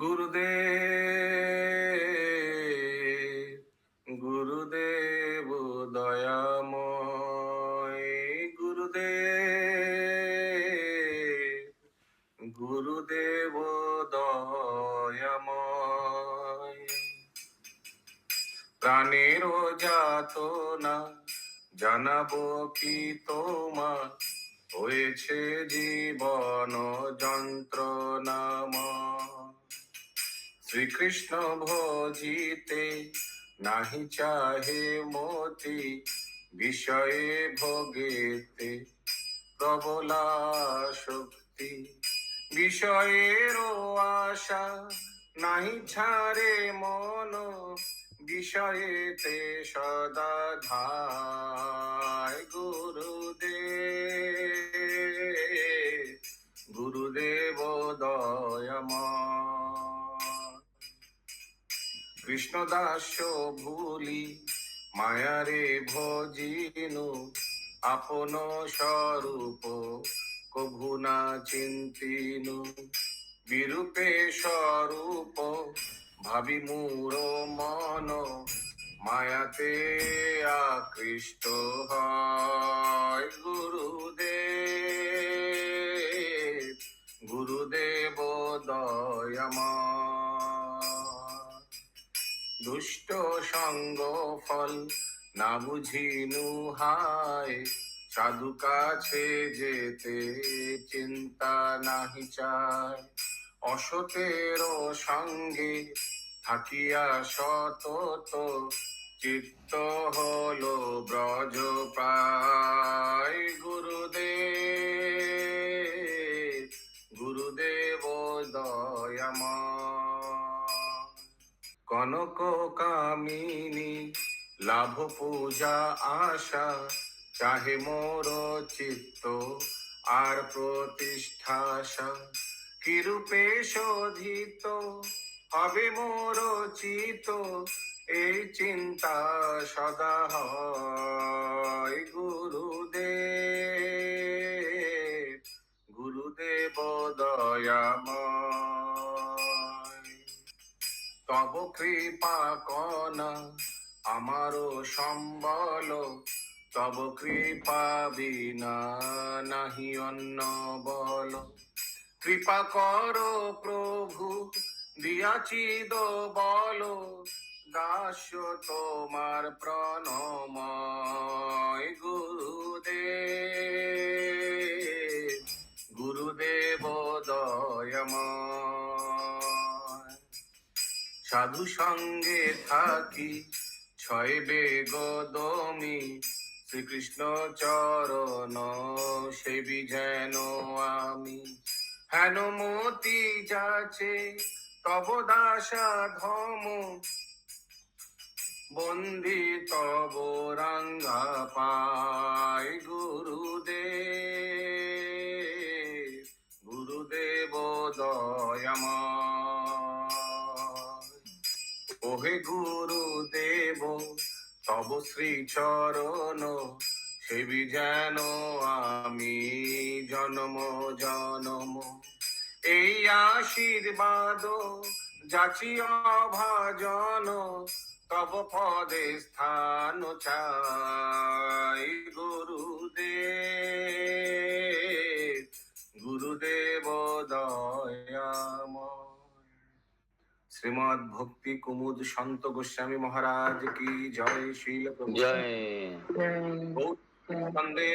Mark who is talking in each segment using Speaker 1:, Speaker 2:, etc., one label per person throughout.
Speaker 1: গুরুদেব গুরুদেব গুরুদেব গুরুদেব না জানাব কি তোমার? হয়েছে জীবন যন্ত্রণাময়। শ্রীকৃষ্ণ ভজিতে নাহি চাহে মতি বিষয়ে ভোগেতে প্রবলা শক্তি বিষয়ের আশা নাহি ছাড়ে মন, বিষয়েতে সদা ধায় গুরুদেব। গুরুদেব দয়াময় কৃষ্ণদাস ভুলি, মায়ারে ভজিনু আপন স্বরূপ, কভু না চিন্তিনু। বিরূপে স্বরূপ, ভাবি মূর মন, মায়াতে আকৃষ্ট হয় গুরুদেব। দুষ্ট সঙ্গ ফল না বুঝিনু হায়। সাধু কাছে যেতে চিন্তা নাহি চায়। অসতের সঙ্গে থাকিয়া সতত, চিত্ত হলো ব্রজ প্রায়। গুরুদেব গুরুদেব দয়াময় কনক কামিনী, লাভ পূজা আশা, চাহে মোর চিত্ত আর প্রতিষ্ঠাশা কিরূপে শোধিত হবে মোর চিত? এই চিন্তা সদা হয় গুরুদেব। গুরুদেব দয়াময় তব কৃপা কনা, আমারও সম্বল। তব কৃপা বিনা নাহি অন্য বল। কৃপা কর প্রভু দিয়াছি দো বল। দাস তোমার প্রণময় গুরুদেব। সাধু সঙ্গে থাকি। ছয় বেগদমি শ্রীকৃষ্ণ চরণ, সেবি যেন আমি। হেন মতি যাচে, তব দাসা ধম। বন্দি তব রাঙ্গা পায় গুরুদেব। ওহে গুরুদেব, তব শ্রী চরণ, সেবি যেন আমি জনম জনম। এই আশীর্বাদ যাচি অভাজন, তব পদে স্থান চাই গুরুদেব শ্রীমদ ভক্তি কুমুদ সন্ত গোস্বামী মহারাজ কি জয় শীল
Speaker 2: জয়।
Speaker 1: বন্দে।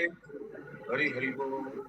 Speaker 1: হরি হরি
Speaker 2: হরি হরি